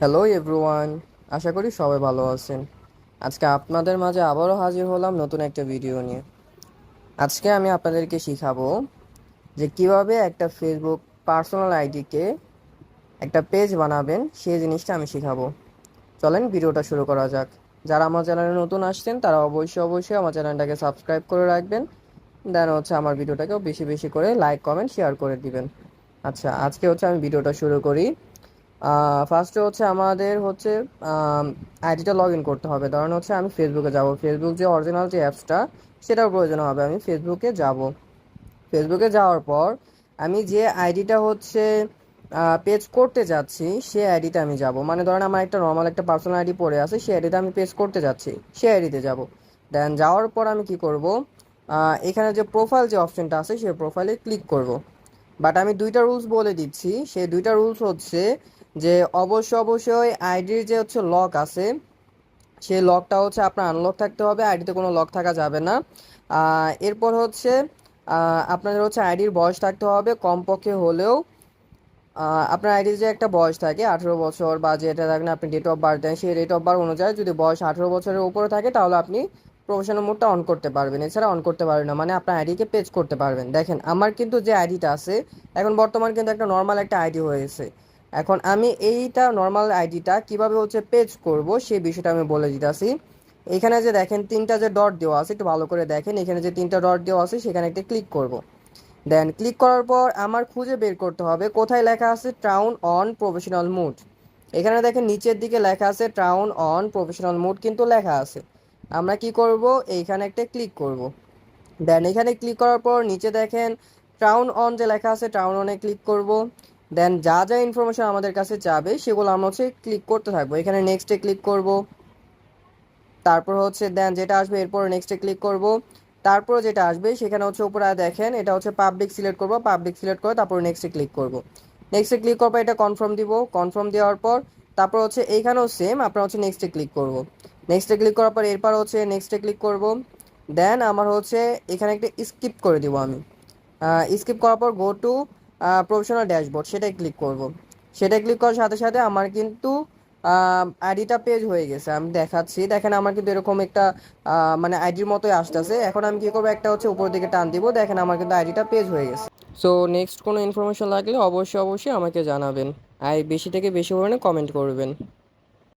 Hello everyone আশা করি সবাই ভালো আছেন। আজকে আপনাদের মাঝে আবারও হাজির হলাম নতুন একটা ভিডিও নিয়ে। আজকে আমি আপনাদেরকে শিখাবো যে কীভাবে একটা ফেসবুক পার্সোনাল আইডিকে একটা পেজ বানাবেন, সেই জিনিসটা আমি শিখাবো। চলেন ভিডিওটা শুরু করা যাক। যারা আমার চ্যানেলে নতুন আসছেন, তারা অবশ্যই অবশ্যই আমার চ্যানেলটাকে সাবস্ক্রাইব করে রাখবেন। দেন হচ্ছে আমার ভিডিওটাকেও বেশি বেশি করে লাইক কমেন্ট শেয়ার করে দিবেন। আচ্ছা আজকে হচ্ছে আমি ভিডিওটা শুরু করি। ফার্স্টে হচ্ছে আমাদের হচ্ছে আইডিটা লগ ইন করতে হবে। ধরেন হচ্ছে আমি ফেসবুকে যাব। ফেসবুক যে অরিজিনাল যে অ্যাপসটা সেটার প্রয়োজন হবে। আমি ফেসবুকে যাব। ফেসবুকে যাওয়ার পর আমি যে আইডিটা হচ্ছে পেজ করতে যাচ্ছি, সে আইডিতে আমি যাব। মানে ধরেন আমার একটা নর্মাল একটা পার্সোনাল আইডি পড়ে আছে, সে আইডিতে আমি পেজ করতে যাচ্ছি, সে আইডিতে যাব। দেন যাওয়ার পর আমি কি করব? এখানে যে প্রোফাইল যে অপশনটা আছে সেই প্রোফাইলে ক্লিক করব। বাট আমি দুইটা রুলস বলে দিচ্ছি। সেই দুইটা রুলস হচ্ছে যে অবশ্যই অবশ্যই আইডির যে হচ্ছে লক আছে, সেই লকটা হচ্ছে আপনার আনলক থাকতে হবে আইডিতে কোনো লক থাকা যাবে না। এরপর হচ্ছে আপনাদের হচ্ছে আইডির বয়স থাকতে হবে কমপক্ষে হলেও আপনার আইডির যে একটা বয়স থাকে, আঠেরো বছর বা যেটা থাকেন আপনি ডেট অফ বার্থ দেন, সেই ডেট অফ বার্থ অনুযায়ী যদি বয়স আঠেরো বছরের উপরে থাকে, তাহলে আপনি প্রফেশনাল মোডটা অন করতে পারবেন। এছাড়া অন করতে পারবেন না মানে আপনার আইডিকে পেজ করতে পারবেন। দেখেন, আমার কিন্তু যে আইডিটা আছে, এখন বর্তমান কিন্তু একটা নর্মাল একটা আইডি হয়েছে। এখন আমি এইটা নর্মাল আইডিটা কীভাবে হচ্ছে পেজ করব, সেই বিষয়টা আমি বলে দিতেছি। এখানে যে দেখেন, তিনটা যে ডট দেওয়া আছে, একটু ভালো করে দেখেন। এখানে যে তিনটা ডট দেওয়া আছে, সেখানে একটা ক্লিক করব। দেন ক্লিক করার পর আমার খুঁজে বের করতে হবে, কোথায় লেখা আছে টাউন অন প্রফেশনাল মুড এখানে দেখেন, নিচের দিকে লেখা আছে টাউন অন প্রফেশনাল মুড কিন্তু লেখা আছে। আমরা কি করব? এইখানে একটা ক্লিক করব। দেন এখানে ক্লিক করার পর নিচে দেখেন টাউন অন যে লেখা আছে টাউন অনে ক্লিক করব। দেন যা যা ইনফরমেশন আমাদের কাছে যাবে সেগুলো আমরা হচ্ছে ক্লিক করতে থাকব। এখানে নেক্সটে ক্লিক করব। তারপর হচ্ছে দেন যেটা আসবে, এরপর নেক্সটে ক্লিক করব। তারপর যেটা আসবে, সেখানে হচ্ছে উপরে দেখেন, এটা হচ্ছে পাবলিক সিলেক্ট করব। পাবলিক সিলেক্ট করে তারপর নেক্সটে ক্লিক করব। নেক্সটে ক্লিক করার পর এটা কনফার্ম দিব। কনফার্ম দেওয়ার পর তারপর হচ্ছে এইখানেও সেম আপনার হচ্ছে নেক্সটে ক্লিক করব। নেক্সটে ক্লিক করার পর এরপর হচ্ছে নেক্সটে ক্লিক করব। দেন আমার হচ্ছে এখানে একটা স্কিপ করে দিব আমি। স্কিপ করার পর গো টু প্রফেশনাল ড্যাশবোর্ড সেটাই ক্লিক করব। সেটাই ক্লিক করার সাথে সাথে আমার কিন্তু আইডিটা পেজ হয়ে গেছে। আমি দেখাচ্ছি। দেখেন আমার কিন্তু এরকম একটা মানে আইডির মতোই আসতেছে। এখন আমি কী করব? একটা হচ্ছে উপর দিকে টান দিব। দেখেন আমার কিন্তু আইডিটা পেজ হয়ে গেছে। সো নেক্সট কোনো ইনফরমেশন লাগলে অবশ্যই অবশ্যই আমাকে জানাবেন। আর বেশি থেকে বেশি পরিমাণে কমেন্ট করবেন।